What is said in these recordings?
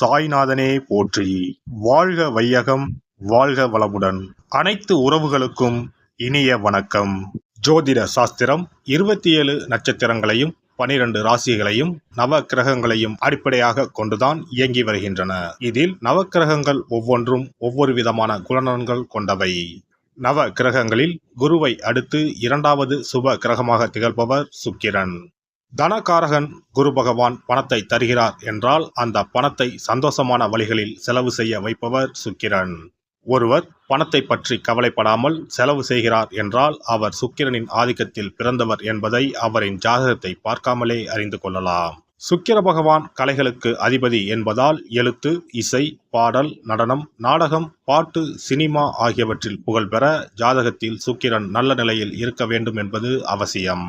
சாய்நாதனே போற்றி. வாழ்க வையகம் வாழ்க வளமுடன். அனைத்து உறவுகளுக்கும் இனிய வணக்கம். ஜோதிட சாஸ்திரம் இருபத்தி ஏழு நட்சத்திரங்களையும் பனிரெண்டு ராசிகளையும் நவ கிரகங்களையும் அடிப்படையாக கொண்டுதான் இயங்கி வருகின்றன. இதில் நவக்கிரகங்கள் ஒவ்வொன்றும் ஒவ்வொரு விதமான குணநலன்கள் கொண்டவை. நவ கிரகங்களில் குருவை அடுத்து இரண்டாவது சுப கிரகமாக திகழ்பவர் சுக்கிரன். தனகாரகன் குரு பகவான் பணத்தை தருகிறார் என்றால் அந்த பணத்தை சந்தோஷமான வழிகளில் செலவு செய்ய வைப்பவர் சுக்கிரன். ஒருவர் பணத்தை பற்றி கவலைப்படாமல் செலவு செய்கிறார் என்றால் அவர் சுக்கிரனின் ஆதிக்கத்தில் பிறந்தவர் என்பதை அவரின் ஜாதகத்தை பார்க்காமலே அறிந்து கொள்ளலாம். சுக்கிர பகவான் கலைகளுக்கு அதிபதி என்பதால் எழுத்து இசை பாடல் நடனம் நாடகம் பாட்டு சினிமா ஆகியவற்றில் புகழ்பெற ஜாதகத்தில் சுக்கிரன் நல்ல நிலையில் இருக்க வேண்டும் என்பது அவசியம்.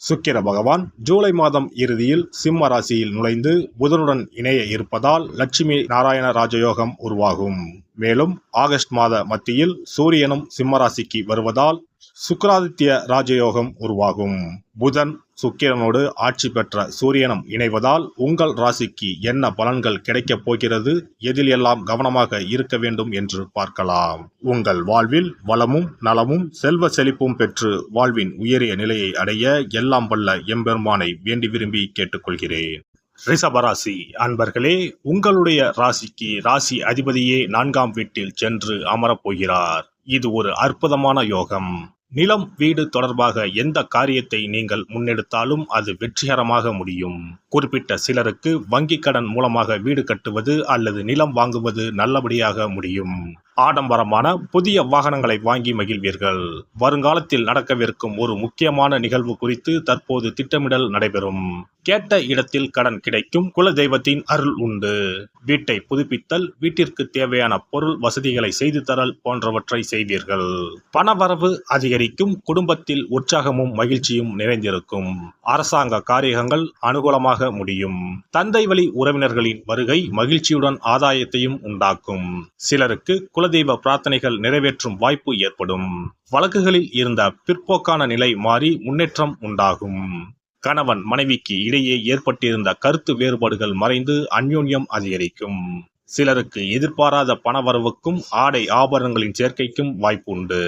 சுக்கிர பகவான் ஜூலை மாதம் இறுதியில் சிம்ம ராசியில் நுழைந்து புதனுடன் இணைய இருப்பதால் லட்சுமி நாராயண ராஜயோகம் உருவாகும். மேலும் ஆகஸ்ட் மாத மத்தியில் சூரியனும் சிம்ம ராசிக்கு வருவதால் சுக்கராதித்ய ராஜயோகம் உருவாகும். புதன் சுக்கிரனோடு ஆட்சி பெற்ற சூரியனும் இணைவதால் உங்கள் ராசிக்கு என்ன பலன்கள் கிடைக்கப் போகிறது? எதில் எல்லாம் கவனமாக இருக்க வேண்டும் என்று பார்க்கலாம். உங்கள் வாழ்வில் வளமும் நலமும் செல்வ செழிப்பும் பெற்று வாழ்வின் உயரிய நிலையை அடைய எல்லாம் வல்ல எம்பெருமானை வேண்டி விரும்பி கேட்டுக்கொள்கிறேன். ரிஷபராசி அன்பர்களே உங்களுடைய ராசிக்கு ராசி அதிபதியே நான்காம் வீட்டில் சென்று அமரப்போகிறார் இது ஒரு அற்புதமான யோகம். நிலம் வீடு தொடர்பாக எந்த காரியத்தை நீங்கள் முன்னெடுத்தாலும் அது வெற்றிகரமாக முடியும். குறிப்பிட்ட சிலருக்கு வங்கிக் கடன் மூலமாக வீடு கட்டுவது அல்லது நிலம் வாங்குவது நல்லபடியாக முடியும். ஆடம்பரமான புதிய வாகனங்களை வாங்கி மகிழ்வீர்கள். வருங்காலத்தில் நடக்கவிருக்கும் ஒரு முக்கியமான நிகழ்வு குறித்து தற்போது திட்டமிடல் நடைபெறும். கேட்ட இடத்தில் கடன் கிடைக்கும் குல தெய்வத்தின் அருள் உண்டு. வீட்டை புதுப்பித்தல் வீட்டிற்கு தேவையான பொருள் வசதிகளை செய்து தரல் போன்றவற்றை செய்வீர்கள். பணவரவு அதிகரிக்கும் குடும்பத்தில் உற்சாகமும் மகிழ்ச்சியும் நிறைந்திருக்கும். அரசாங்க காரியங்கள் அனுகூலமாக முடியும். தந்தை வழி உறவினர்களின் வருகை மகிழ்ச்சியுடன் ஆதாயத்தையும் உண்டாக்கும். சிலருக்கு குலதெய்வ பிரார்த்தனைகள் நிறைவேற்றும் வாய்ப்பு ஏற்படும். வழக்குகளில் இருந்த பிற்போக்கான நிலை மாறி முன்னேற்றம் உண்டாகும். கணவன் மனைவிக்கு இடையே ஏற்பட்டிருந்த கருத்து வேறுபாடுகள் மறைந்து அந்யோன்யம் அதிகரிக்கும். சிலருக்கு எதிர்பாராத பணவரவுக்கும் ஆடை ஆபரணங்களின் சேர்க்கைக்கும் வாய்ப்பு உண்டு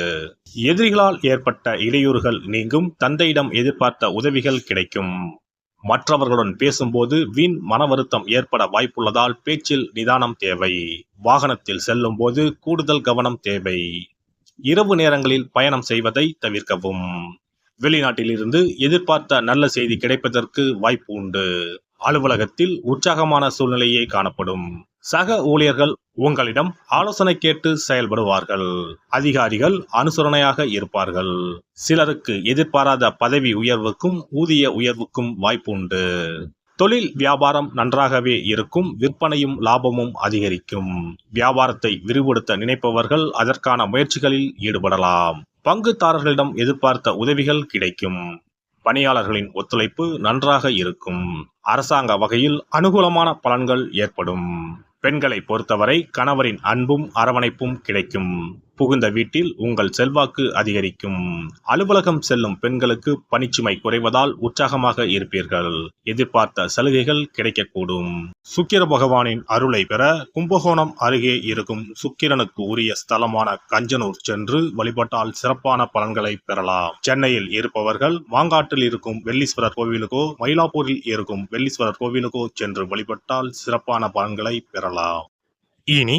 எதிரிகளால் ஏற்பட்ட இடையூறுகள் நீங்கும் தந்தையிடம் எதிர்பார்த்த உதவிகள் கிடைக்கும். மற்றவர்களுடன் பேசும்போது வீண் மன வருத்தம் ஏற்பட வாய்ப்புள்ளதால் பேச்சில் நிதானம் தேவை. வாகனத்தில் செல்லும் போது கூடுதல் கவனம் தேவை. இரவு நேரங்களில் பயணம் செய்வதை தவிர்க்கவும். வெளிநாட்டிலிருந்து எதிர்பார்த்த நல்ல செய்தி கிடைப்பதற்கு வாய்ப்பு உண்டு. அலுவலகத்தில் உற்சாகமான சூழ்நிலையே காணப்படும். சக ஊழியர்கள் உங்களிடம் ஆலோசனை கேட்டு செயல்படுவார்கள். அதிகாரிகள் அனுசரணையாக இருப்பார்கள். சிலருக்கு எதிர்பாராத பதவி உயர்வுக்கும் ஊதிய உயர்வுக்கும் வாய்ப்பு உண்டு தொழில் வியாபாரம் நன்றாகவே இருக்கும் விற்பனையும் லாபமும் அதிகரிக்கும். வியாபாரத்தை விரிவுபடுத்த நினைப்பவர்கள் அதற்கான முயற்சிகளில் ஈடுபடலாம். பங்குதாரர்களிடம் எதிர்பார்த்த உதவிகள் கிடைக்கும். பணியாளர்களின் ஒத்துழைப்பு நன்றாக இருக்கும். அரசாங்க வகையில் அனுகூலமான பலன்கள் ஏற்படும். பெண்களை பொறுத்தவரை கணவரின் அன்பும் அரவணைப்பும் கிடைக்கும். புகுந்த வீட்டில் உங்கள் செல்வாக்கு அதிகரிக்கும். அலுவலகம் செல்லும் பெண்களுக்கு பணிச்சுமை குறைவதால் உற்சாகமாக இருப்பீர்கள். எதிர்பார்த்த சலுகைகள் கிடைக்கக்கூடும். சுக்கிர பகவானின் அருளை பெற கும்பகோணம் அருகே இருக்கும் சுக்கிரனுக்கு உரிய ஸ்தலமான கஞ்சனூர் சென்று வழிபட்டால் சிறப்பான பலன்களை பெறலாம். சென்னையில் இருப்பவர்கள் மாங்காட்டில் இருக்கும் வெள்ளீஸ்வரர் கோவிலுக்கோ மயிலாப்பூரில் இருக்கும் வெள்ளீஸ்வரர் கோவிலுக்கோ சென்று வழிபட்டால் சிறப்பான பலன்களை பெறலாம். இனி